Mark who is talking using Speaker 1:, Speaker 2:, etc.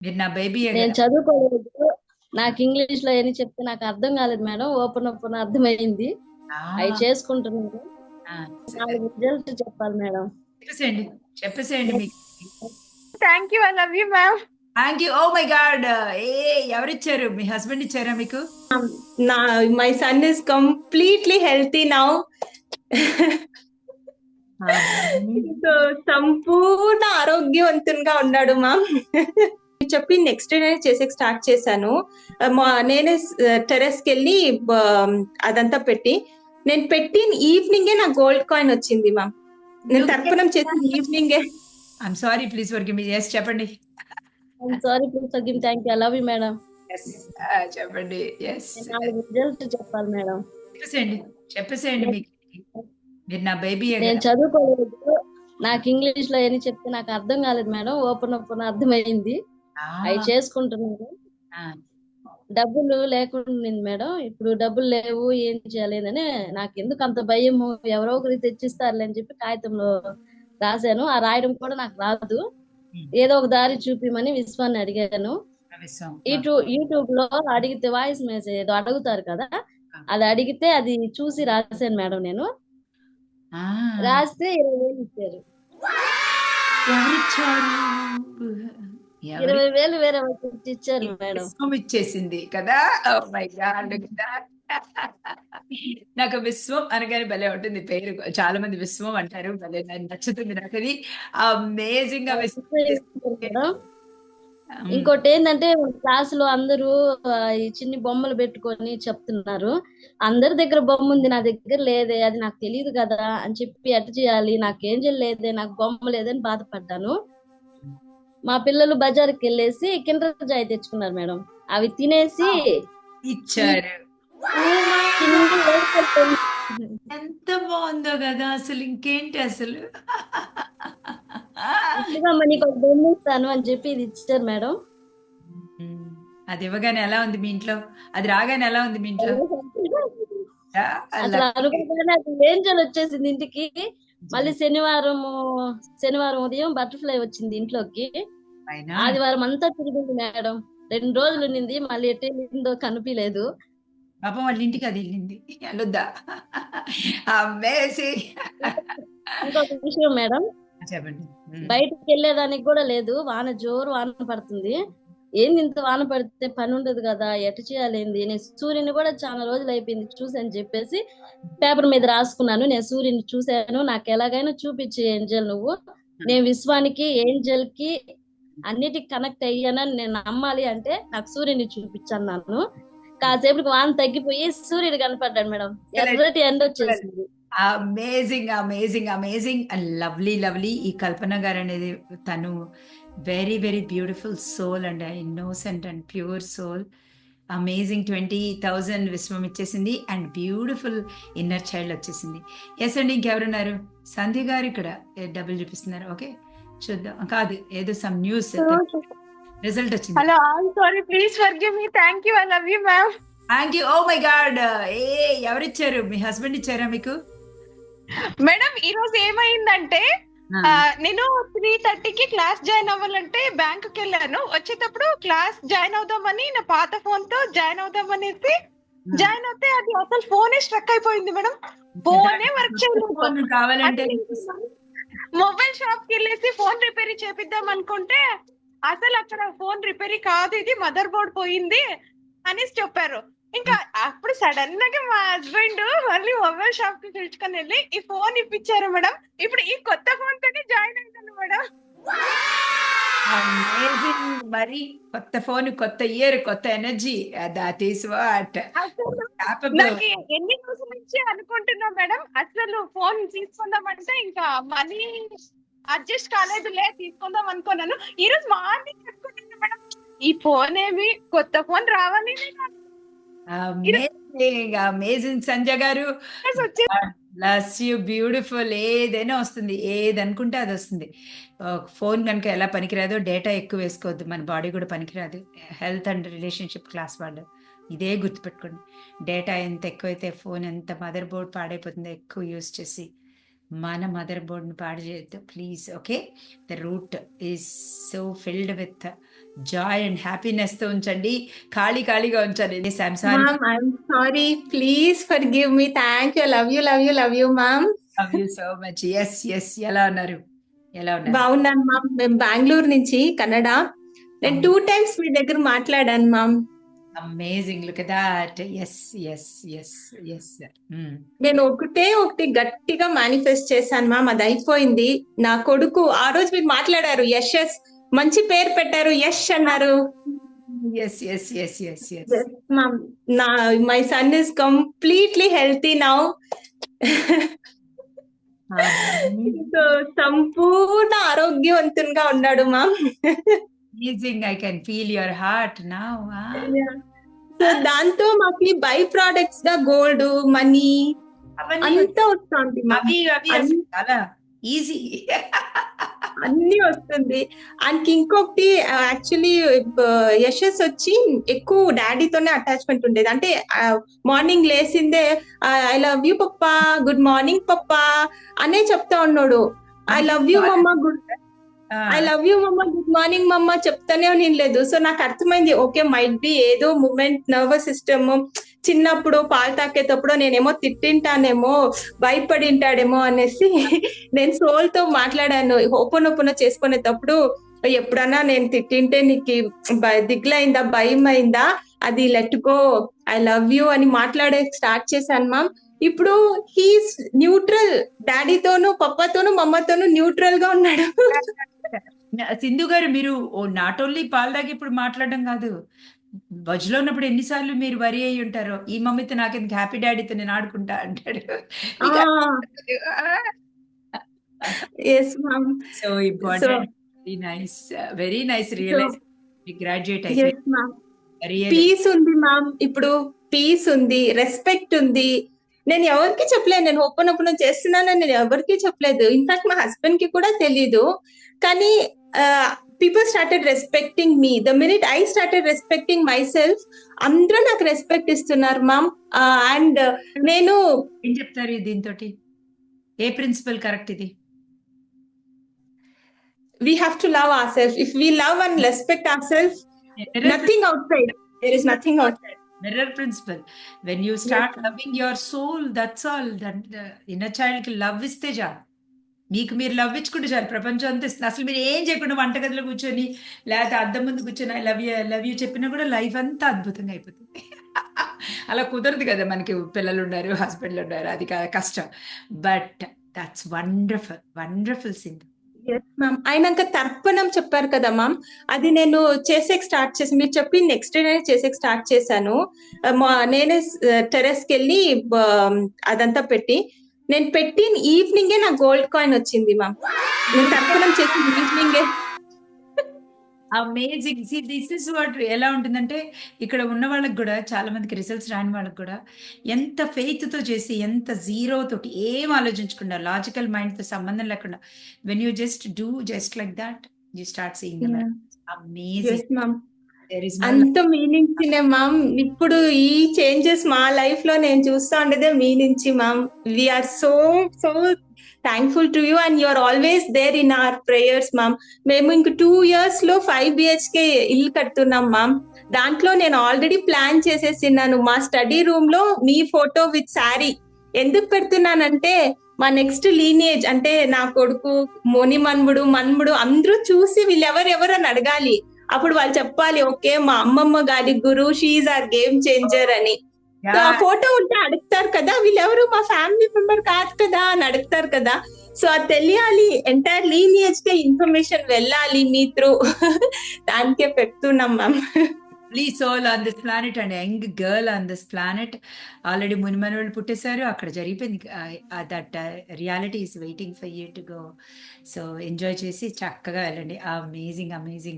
Speaker 1: మీరు నా బేబీ
Speaker 2: నేను చదువుకోలేదు. నాకు ఇంగ్లీష్లో ఏమి చెప్తే నాకు అర్థం కాలేదు మేడం. ఓపెన్ ఓపెన్ అర్థమైంది. అవి చేసుకుంటున్నాను. రిజల్ట్ చెప్పాలి మేడం.
Speaker 1: చెప్పేసేయండి. చెప్పేసేయండి మీకు.
Speaker 3: Thank you I love you ma'am
Speaker 1: thank you oh my God ఏ ఎవరిచ్చారు? మీ హస్బెండ్ ఇచ్చారా మీకు?
Speaker 3: నా my son is completely healthy now సంపూర్ణ ఆరోగ్యవంతంగా ఉన్నాడు మ్యామ్ చెప్పి నెక్స్ట్ డే చేసే స్టార్ట్ చేశాను. మా- నేనే టెరెస్కి వెళ్ళి అదంతా పెట్టి నేను పెట్టి ఈవినింగే నా గోల్డ్ కాయిన్ వచ్చింది మ్యామ్ నేను తర్పణం చేసిన ఈవినింగే
Speaker 1: ఐఎమ్ సారీ ప్లీజ్ వర్కి మీ ఎస్ చెప్పండి.
Speaker 2: Sorry please forgive thank you I love you
Speaker 1: madam చెప్పండి. ఎస్
Speaker 2: రిజల్ట్ చెప్పాలి మేడం
Speaker 1: చెప్పేసేయండి. చెప్పేసేయండి మీకు. మీరు నా బేబీ
Speaker 2: నేను చదువుకోలేదు. నాకు ఇంగ్లీష్లో ఏమి చెప్తే నాకు అర్థం కాలేదు మేడం ఓపెన్ ఓపెన్ అర్థమైంది. అవి చేసుకుంటున్నాను. డబ్బులు లేకుండా మేడం. ఇప్పుడు డబ్బులు లేవు ఏం చేయాలి అని నాకు ఎందుకు అంత భయము? ఎవరో ఒకరి తెచ్చిస్తారులే అని చెప్పి కాగితంలో రాశాను. ఆ రాయడం కూడా నాకు రాదు. ఏదో ఒక దారి చూపిమని విశ్వాన్ని అడిగాను. యూట్యూబ్ యూట్యూబ్లో అడిగితే వాయిస్ మెసేజ్ ఏదో అడుగుతారు కదా? అది అడిగితే అది చూసి రాశాను మేడం నేను. రాస్తే ఇరవై వేలు ఇచ్చారు. ఇరవై వేలు వేరే ఇచ్చారు మేడం.
Speaker 1: ఇచ్చేసింది కదా? మై గాడ్ నాకు విశ్వం అనగానే భలే ఉంటుంది పేరు. చాలా మంది విశ్వం అంటారు భలే నచ్చుతుంది నాకు అది
Speaker 2: అమేజింగ్గా ఇంకోటి ఏంటంటే క్లాస్లో అందరూ చిన్ని బొమ్మలు పెట్టుకొని చెప్తున్నారు. అందరి దగ్గర బొమ్మ ఉంది నా దగ్గర లేదే అది నాకు తెలియదు కదా అని చెప్పి ఎట్ట చేయాలి నాకు ఏం లేదే నాకు బొమ్మ లేదని బాధపడ్డాను. మా పిల్లలు బజార్కి వెళ్ళేసి కిండర్ జాయ్ తెచ్చుకున్నారు మేడం. అవి తినేసి
Speaker 1: ఇచ్చారు. ఎంత బాగుందో కదా అసలు ఇంకేంటి అసలు?
Speaker 2: నీకు ఒక బొమ్మ ఇస్తాను అని చెప్పి ఇది ఇచ్చారు మేడం.
Speaker 1: అది ఇవ్వగానే ఎలా ఉంది మీ ఇంట్లో? అది రాగానే ఎలా ఉంది మీ ఇంట్లో?
Speaker 2: అసలు. అనుకోగానే అది ఏంజల్ వచ్చేసింది ఇంటికి. మళ్ళీ శనివారం శనివారం ఉదయం బటర్ఫ్లై వచ్చింది ఇంట్లోకి. ఆదివారం అంతా తిరిగింది మేడం. రెండు రోజులు ఉన్నింది మళ్ళీ ఎటు వెళ్ళిందో కనిపించలేదు.
Speaker 1: పాపం వాళ్ళ ఇంటికి అది వెళ్ళింది. వెళ్ళొద్దా
Speaker 2: ఇంకొక విషయం మేడం.
Speaker 1: చెప్పండి.
Speaker 2: బయటకు వెళ్ళేదానికి కూడా లేదు వాన జోరు వాన పడుతుంది. ఏంది ఇంత వాన పడితే పని ఉండదు కదా ఎట చేయాలి ఏంది? నేను సూర్యుని కూడా చాలా రోజులు అయిపోయింది చూసని చెప్పేసి పేపర్ మీద రాసుకున్నాను. నేను సూర్యుని చూశాను. నాకు ఎలాగైనా చూపించే ఏంజల్ నువ్వు. నేను విశ్వానికి ఏంజల్కి అన్నిటికి కనెక్ట్ అయ్యానని నేను నమ్మాలి అంటే నాకు సూర్యుని చూపించన్నాను. కాసేపటికి వాన తగ్గిపోయి సూర్యుడు కనపడ్డాడు మేడం. ఎర్రటి ఎండ వచ్చేసింది.
Speaker 1: Amazing amazing amazing and lovely lovely ఈ కల్పన గారు అనేది తను very very beautiful soul and. Innocent and pure soul amazing twenty thousand విశ్వం ఇచ్చేసింది అండ్ బ్యూటిఫుల్ ఇన్నర్ చైల్డ్ వచ్చేసింది. ఎస్ అండి ఇంకెవరున్నారు? సంధ్య గారు ఇక్కడ డబ్బులు చూపిస్తున్నారు. ఓకే చూద్దాం. కాదు ఏదో సమ్ న్యూస్ రిజల్ట్ వచ్చింది.
Speaker 3: Hello sorry please forgive me thank you I love you ma'am
Speaker 1: thank you oh my God ఏ ఎవరిచ్చారు? మీ హస్బెండ్ ఇచ్చారా మీకు?
Speaker 3: మేడం ఈ రోజు ఏమైందంటే నేను త్రీ థర్టీకి క్లాస్ జాయిన్ అవ్వాలంటే బ్యాంక్కి వెళ్ళాను. వచ్చేటప్పుడు క్లాస్ జాయిన్ అవుదామని నా పాత ఫోన్తో జాయిన్ అవుదామనేసి జాయిన్ అవుతే అది అసలు ఫోనే స్ట్రక్ అయిపోయింది మేడం. ఫోనే వర్క్ చేయలేదు.
Speaker 1: కావాలంటే
Speaker 3: మొబైల్ షాప్కి వెళ్ళేసి ఫోన్ రిపేరీ చేపిద్దాం అనుకుంటే అసలు అక్కడ ఫోన్ రిపేరీ కాదు ఇది మదర్ బోర్డ్ పోయింది అనేసి చెప్పారు. ఇంకా అప్పుడు సడన్గా మా హస్బెండ్ మళ్ళీ మొబైల్ షాప్కి పిలుచుకొని వెళ్ళి ఈ ఫోన్ ఇప్పించారు మేడం. ఇప్పుడు ఈ కొత్త ఫోన్ తోనే జాయిన్ అయ్యాను మేడం.
Speaker 1: మరి కొత్త ఫోన్ కొత్త ఇయర్ కొత్త ఎనర్జీ. దట్ ఈస్ వాట్
Speaker 3: నాకు ఎన్ని రోజుల నుంచి అనుకుంటున్నా మేడం అసలు ఫోన్ తీసుకుందామంటే ఇంకా మనీ అడ్జస్ట్ కాలేదులే తీసుకుందాం అనుకున్నాను. ఈ రోజు మార్నింగ్ అనుకుంటున్నా మేడం. ఈ ఫోన్ ఏమి కొత్త ఫోన్ రావాలి
Speaker 1: అమేజింగ్ అమేజింగ్ సంజయ్ గారు. లస్ యూ బ్యూటిఫుల్ ఏదైనా వస్తుంది ఏది అనుకుంటే అది వస్తుంది. ఫోన్ కనుక ఎలా పనికిరాదో డేటా ఎక్కువ వేసుకోవద్దు. మన బాడీ కూడా పనికిరాదు. హెల్త్ అండ్ రిలేషన్షిప్ క్లాస్ వాళ్ళు. ఇదే గుర్తుపెట్టుకోండి. డేటా ఎంత ఎక్కువైతే ఫోన్ ఎంత మదర్ బోర్డ్ పాడైపోతుందో ఎక్కువ యూస్ చేసి మన మదర్ బోర్డ్ని పాడు చేయొద్దు. Please okay the root is so filled with joy and హ్యాపీనెస్తో ఉంచండి. ఖాళీ ఖాళీగా ఉంచండి.
Speaker 4: I'm sorry. Please forgive me. Thank you. Love you, love you, love you, ma'am.
Speaker 1: Love you so much yes yes ఎలా ఉన్నారు? ఎలా ఉన్నారు?
Speaker 4: బాగున్నాను మ్యామ్ మేము బెంగళూరు నుంచి కన్నడ. నేను టూ టైమ్స్ మీ దగ్గర మాట్లాడాను ma'am
Speaker 1: amazing look that yes yes yes yes
Speaker 4: నేను ఒకటే ఒకటి గట్టిగా మేనిఫెస్ట్ చేశాను మ్యామ్ అది అయిపోయింది. నా కొడుకు ఆ రోజు మీరు మాట్లాడారు యష్ మంచి పేరు పెట్టారు యష్ అన్నారు.
Speaker 1: Yes yes yes yes yes
Speaker 4: ma'am నా my son is completely healthy now సంపూర్ణ ఆరోగ్యవంతంగా ఉన్నాడు ma'am
Speaker 1: amazing I can feel your heart now
Speaker 4: so దాంతో మాకు బై ప్రొడక్ట్స్గా గోల్డ్ మనీ అంతా వస్తుంది
Speaker 1: అవి అవి చాలా ఈజీ
Speaker 4: వస్తుంది. అండ్ ఇంకొకటి యాక్చువల్లీ యశస్ వచ్చి ఎక్కువ డాడీతోనే అటాచ్మెంట్ ఉండేది. అంటే morning లేసిందే I love you papa good morning papa అనే చెప్తా ఉన్నాడు. I love you mamma good I love you mamma good morning mamma చెప్తానే నేను లేదు సో నాకు అర్థమైంది ఓకే మైట్ బి ఏదో మూమెంట్ నర్వస్ సిస్టమ్ చిన్నప్పుడు పాలు తాకేటప్పుడు నేనేమో తిట్టింటానేమో భయపడింటాడేమో అనేసి నేను సోల్తో మాట్లాడాను. ఓపెన్ ఓపెన్ చేసుకునేటప్పుడు ఎప్పుడన్నా నేను తిట్టింటే నీకు భ- దిగులైందా భయం అయిందా అది let go I love you అని మాట్లాడే స్టార్ట్ చేశాను మామ్ ఇప్పుడు హీస్ న్యూట్రల్. డాడీతోను పప్పతోను మమ్మతోను న్యూట్రల్గా ఉన్నాడు.
Speaker 1: సింధు గారు మీరు నాట్ ఓన్లీ పాలు దాకా ఇప్పుడు మాట్లాడడం కాదు. బజ్లో ఉన్నప్పుడు ఎన్నిసార్లు మీరు వరి అయి ఉంటారో? ఈ మమ్మీతో నాకెందుకు హ్యాపీ డాడీతో నేను ఆడుకుంటా అంటాడు. So important. Very nice very nice realize
Speaker 4: graduate
Speaker 1: అయిపోయి.
Speaker 4: పీస్ ఉంది మ్యామ్ ఇప్పుడు పీస్ ఉంది రెస్పెక్ట్ ఉంది. నేను ఎవరికి చెప్పలేదు నేను ఓపెన్ ఓపెన్ చేస్తున్నానని నేను ఎవరికి చెప్పలేదు. ఇన్ఫాక్ట్ మా హస్బెండ్కి కూడా తెలీదు. కానీ people started respecting me the minute I started respecting my self అందరూ నాకు రెస్పెక్ట్ ఇస్తున్నారు మ్యామ్ అండ్ నేను
Speaker 1: ఏం చెప్తారు దీంతో ఏ ప్రిన్సిపల్ కరెక్ట్ ఇది
Speaker 4: we have to love our self if we love and respect our self nothing outside there is nothing outside
Speaker 1: mirror principle when you start loving your soul that's all that inner child కి love ఇస్తే చాలు మీకు మీరు love ఇచ్చుకుంటే చాలు. ప్రపంచం అంతా ఇస్తుంది. అసలు మీరు ఏం చేయకుండా వంటగదిలో కూర్చొని లేకపోతే అద్దం ముందు కూర్చొని I love you love you చెప్పినా కూడా లైఫ్ అంతా అద్భుతంగా అయిపోతుంది. అలా కుదరదు కదా మనకి పిల్లలు ఉన్నారు హస్బెండ్లు ఉన్నారు అది కష్టం. But that's wonderful wonderful Singh
Speaker 4: yes ma'am అయినాక తర్పణం చెప్పారు కదా మ్యామ్ అది నేను చేసేకి స్టార్ట్ చేసి మీరు చెప్పి నెక్స్ట్ డే చేసేకి స్టార్ట్ చేశాను. మా- నేనే uh, టెరెస్కి వెళ్ళి అదంతా పెట్టి నేను పెట్టిన ఈవినింగే నాకు గోల్డ్ కాయిన్ వచ్చింది మ్యామ్ నేను తర్పణం చేసిన ఈవినింగే
Speaker 1: amazing see this is what ఎలా ఉంటుందంటే ఇక్కడ ఉన్న వాళ్ళకి కూడా చాలా మందికి రిజల్ట్స్ రాని వాళ్ళకి కూడా ఎంత faith తో చేసి ఎంత జీరో తోటి ఏం ఆలోచించకుండా లాజికల్తో సంబంధం లేకుండా when you just do just like that you
Speaker 4: start seeing
Speaker 1: amazing ma'am
Speaker 4: అంత మీ నుంచినే మ్యామ్ ఇప్పుడు ఈ చేంజెస్ మా లైఫ్లో నేను చూస్తా ఉండేదే మీ నుంచి ma'am we're so so thankful to you and you're always there in our prayers ma'am మేము ఇంక టూ ఇయర్స్లో ఫైవ్ బిహెచ్కే ఇల్లు కడుతున్నాం మ్యామ్ దాంట్లో నేను ఆల్రెడీ ప్లాన్ చేసేసిన్నాను. మా స్టడీ రూమ్లో మీ ఫోటో విత్ శారీ ఎందుకు పెడుతున్నానంటే మా నెక్స్ట్ లీనియేజ్ అంటే నా కొడుకు మోని మన్ముడు మన్ముడు అందరూ చూసి వీళ్ళు ఎవరెవరు అని అడగాలి. అప్పుడు వాళ్ళు చెప్పాలి ఓకే మా అమ్మమ్మ గారి గురు షీజ్ ఆర్ గేమ్ చేంజర్ అని. సో ఆ ఫోటో ఉంటే అడుగుతారు కదా వీళ్ళెవరు? మా ఫ్యామిలీ మెంబర్ కాదు కదా అని అడుగుతారు కదా. సో అది తెలియాలి ఎంటైర్ లీనియేజ్ కే ఇన్ఫర్మేషన్ వెళ్ళాలి మీ త్రూ దానికే పెడుతున్నాం ma'am
Speaker 1: please soul on this planet and young girl on this planet already మునిమనవాళ్ళు పుట్టేశారు. అక్కడ జరిగిపోయింది. That reality is waiting for you to go so enjoy చేసి చక్కగా వెళ్ళండి. Amazing amazing